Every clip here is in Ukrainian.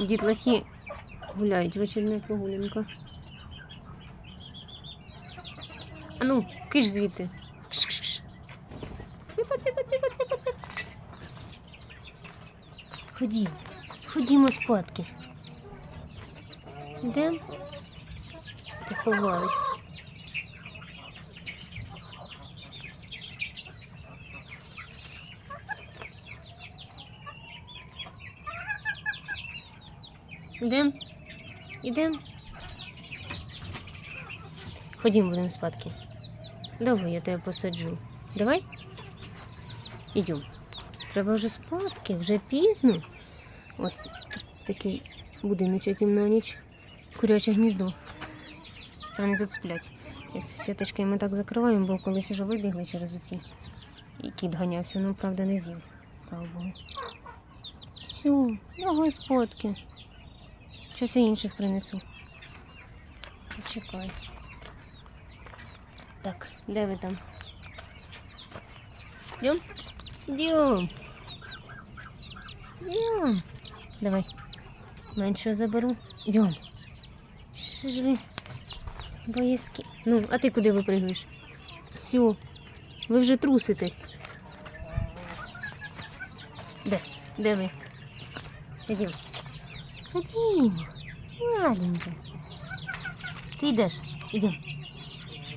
Дітлахи гуляють, вечірня прогулянка. А ну, киш звідти. Ціпа, ціпа, ціпа, ціпа, ціпа. Ходімо, ходімо спадки. Де? Поховались. Ідем? Ідем? Ходім, будемо спадки. Давай, я тебе посаджу. Давай? Ідем. Треба вже спадки, вже пізно. Ось такий будиночок їм на ніч. Куряче гніздо. Це вони тут сплять. І ці сіточки ми так закриваємо, бо колись уже вибігли через оці. І кіт ганявся, ну правда не з'їв. Слава Богу. Все, давай спадки. Щось я інших принесу. Почекай. Так, де ви там? Йдем? Йдем. Йдем. Давай. Менше заберу. Йдем. Що ж ви? Боязки. Ну, а ти куди випригуєш? Все. Ви вже труситесь. Де? Де ви? Ходім. Ходім. Маленька. Ти йдеш? Ідем.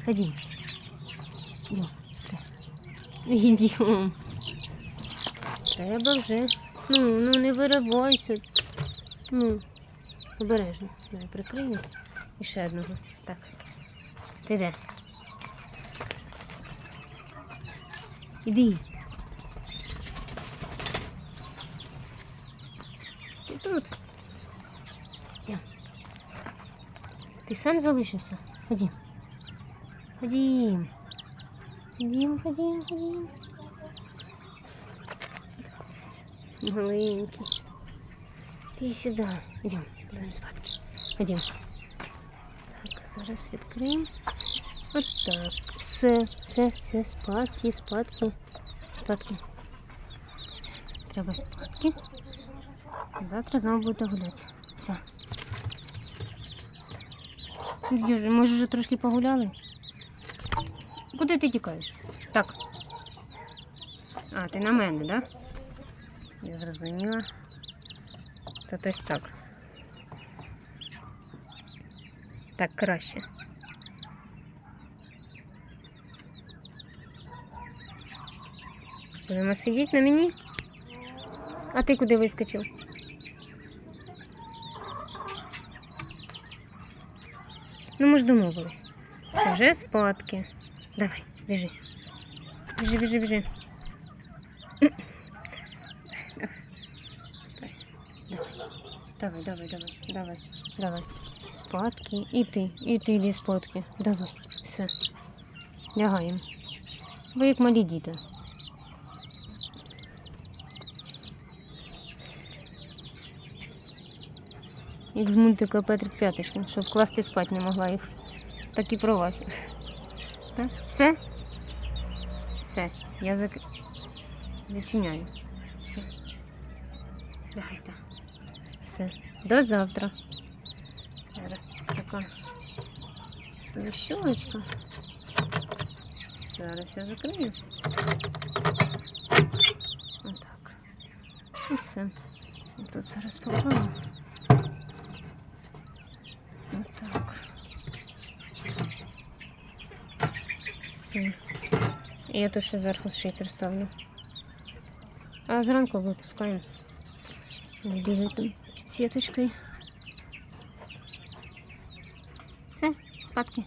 Ходім. Ідем. Ідем. Треба вже. Ну, ну не виривайся. Ну, обережно. Давай прикрию. І ще одного. Так. Ти де? Іди. Ти тут. Я. Ти сам залишився? Ходім. Ходім. Ходім, ходім, ходім. Маленький. Ти сюди. Йдемо, будемо спати. Ходім. Так, зараз відкриємо. От так. Все, все, все, спадки, спадки, спадки. Треба спадки. Завтра знову будете гуляти. Южі, ми вже трошки погуляли. Куди ти тікаєш? Так. А, ти на мене, так? Да? Я зрозуміла. Та ось так. Так краще. Будемо сидіти на мені. А ти куди вискочив? Ну, ми ж домовились. Вже спадки. Давай, біжи. Біжи, біжи, біжи. Давай, давай, давай, давай, давай. Спадки. І ти, і ти йди спадки. Давай. Все. Лягаємо. Ви як малі діти. Як з мультика Петрик П'ятишкин, що вкласти спать не могла їх. Так і про вас. Так? Все? Все. Я зак... зачиняю. Все. Давайте. Все. До завтра. Зараз тут така защелочка. Зараз я закрию. Отак. І все. Тут зараз попробую. Отак. Все. І я тут ще зверху шифер ставлю. А зранку випускаємо. Там під сіточкою. Все, спадки.